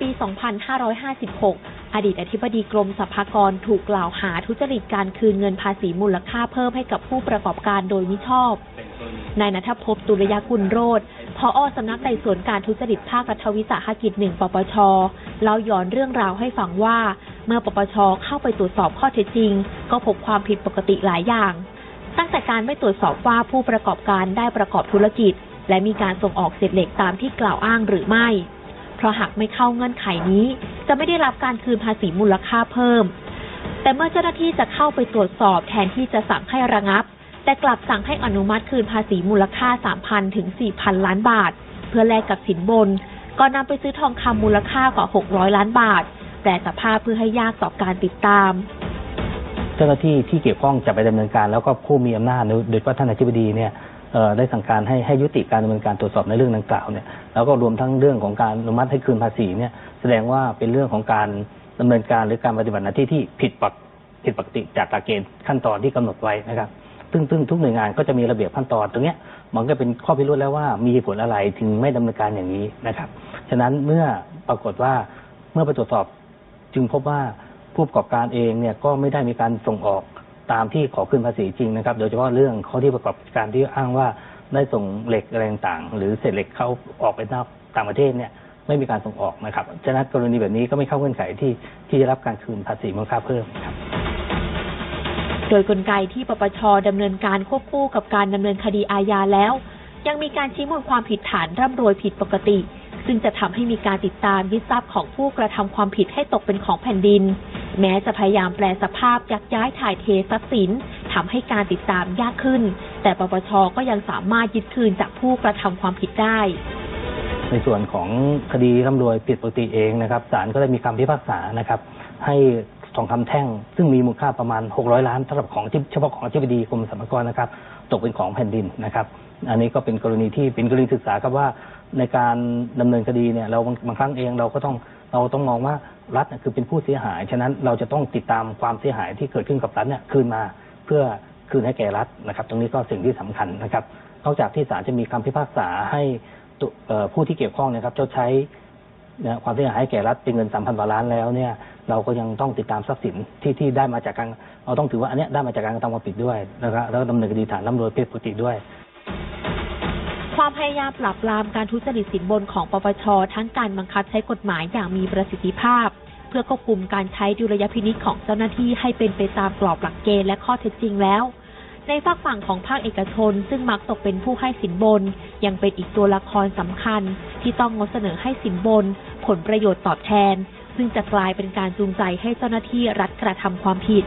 ปี 2556 อดีตอธิบดีกรมสรรพากรถูกกล่าวหาทุจริตการคืนเงินภาษีมูลค่าเพิ่มให้กับผู้ประกอบการโดยมิชอบ นายนัทภพตุลยกุลโรธพออสำนักไต่สวนการทุจริตภาครัฐวิสาหกิจหนึ่งปปชเล่าย้อนเรื่องราวให้ฟังว่า เมื่อปปชเข้าไปตรวจสอบข้อเท็จจริง ก็พบความผิดปกติหลายอย่าง ตั้งแต่การไม่ตรวจสอบว่าผู้ประกอบการได้ประกอบธุรกิจ และมีการส่งออกเศษเหล็กตามที่กล่าวอ้างหรือไม่ เพราะหากไม่เข้าเงื่อนไขนี้ จะไม่ได้รับการคืนภาษีมูลค่าเพิ่ม แต่เมื่อเจ้าหน้าที่จะเข้าไปตรวจสอบแทนที่จะสั่งให้ระงับ แต่กลับสั่งให้อนุมัติคืนภาษีมูลค่า 3,000 ถึง 4,000 ล้านบาท เพื่อแลกกับสินบนก่อนนำไปซื้อทองคำมูลค่ากว่า 600 ล้านบาทแต่สภาพเพื่อให้ยากต่อการติดตาม เจ้าหน้าที่ที่เกี่ยวข้องจะไปดำเนินการแล้วก็ผู้มีอำนาจโดยเฉพาะท่านอธิบดีเนี่ย ได้สั่งการให้ให้ยุติการดำเนินการตรวจสอบในเรื่องดังกล่าวเนี่ยแล้วก็รวมทั้งเรื่องของการอนุมัติให้คืนภาษีเนี่ยแสดงว่าเป็นเรื่องของการดำเนินการหรือการปฏิบัติหน้าที่ที่ผิดปกผิดปกติจากหลักเกณฑ์ขั้นตอนที่กำหนดไว้นะครับซึ่งซึ่งทุกหน่วยงานก็จะมีระเบียบขั้นตอนตรงเนี้ยมันก็เป็นข้อพิรุธแล้วว่ามีผลอะไรถึงไม่ดำเนินการอย่างนี้นะครับ ฉะนั้นเมื่อปรากฏว่าเมื่อไปตรวจสอบจึงพบว่าผู้ประกอบการเองเนี่ยก็ไม่ได้มีการส่งออก ตามที่ขอขึ้นภาษีจริงนะครับ โดยเฉพาะเรื่องข้อที่ประกอบการที่อ้างว่าได้ส่งเหล็กอะไรต่างๆหรือเศษเหล็กเข้าออกไปนอกต่างประเทศเนี่ยไม่มีการส่งออกนะครับฉะนั้นกรณีแบบนี้ก็ไม่เข้าเงื่อนไขที่ที่จะรับการคืนภาษีมูลค่าเพิ่มครับโดยกลไกที่ปปชดำเนินการควบคู่กับการดำเนินคดีอาญาแล้ว ยังมีการชี้มูลความผิดฐานร่ำรวยผิดปกติ ซึ่งจะทำให้มีการติดตามยึดทรัพย์ของผู้กระทำความผิดให้ตกเป็นของแผ่นดิน แม้จะพยายามแปลสภาพยักย้ายถ่ายเททรัพย์สินทำให้การติดตามยากขึ้น แต่ปปชก็ยังสามารถยึดคืนจากผู้กระทำความผิดได้ ในส่วนของคดีร่ำรวยผิดปกติเองนะครับศาลก็ได้มีคำพิพากษานะครับ ให้ ทองคำแท่ง ซึ่งมีมูลค่าประมาณ 600 ล้านสำหรับของที่เฉพาะของอธิบดีกรมสรรพากรนะครับ ตกเป็นของแผ่นดินนะครับ อันนี้ก็เป็นกรณีที่เป็นกรณีศึกษาครับว่าในการดำเนินคดีเนี่ยเราบางครั้งเองเราก็ต้องเราต้องมองว่ารัฐเนี่ยคือเป็นผู้เสียหาย ฉะนั้นเราจะต้องติดตามความเสียหายที่เกิดขึ้นกับรัฐเนี่ยคืนมาเพื่อคืนให้แก่รัฐนะครับ ตรงนี้ก็สิ่งที่สำคัญนะครับ นอกจากที่ศาลจะมีคำพิพากษาให้ผู้ที่เกี่ยวข้องนะครับชดใช้ความเสียหายให้แก่รัฐเป็นเงินสามพันกว่าล้านแล้วเนี่ย เราก็ยังต้องติดตามทรัพย์สินที่ที่ได้มาจากการเราต้องถือว่าอันเนี้ยได้มาจากการกระทำความผิดด้วยนะครับแล้วก็ดำเนินคดีฐานร่ำรวยเพศปกติด้วย ความพยายามปราบปรามการทุจริตสินบนของปปช ทั้งการบังคับใช้กฎหมายอย่างมีประสิทธิภาพ เพื่อควบคุมการใช้ดุลยพินิจของเจ้าหน้าที่ให้เป็นไปตามกรอบหลักเกณฑ์และข้อเท็จจริงแล้ว ในฝากฝั่งของภาคเอกชน ซึ่งมักตกเป็นผู้ให้สินบน ยังเป็นอีกตัวละครสำคัญ ที่ต้องงดเสนอให้สินบน ผลประโยชน์ตอบแทน ซึ่งจะกลายเป็นการจูงใจให้เจ้าหน้าที่รัฐกระทำความผิด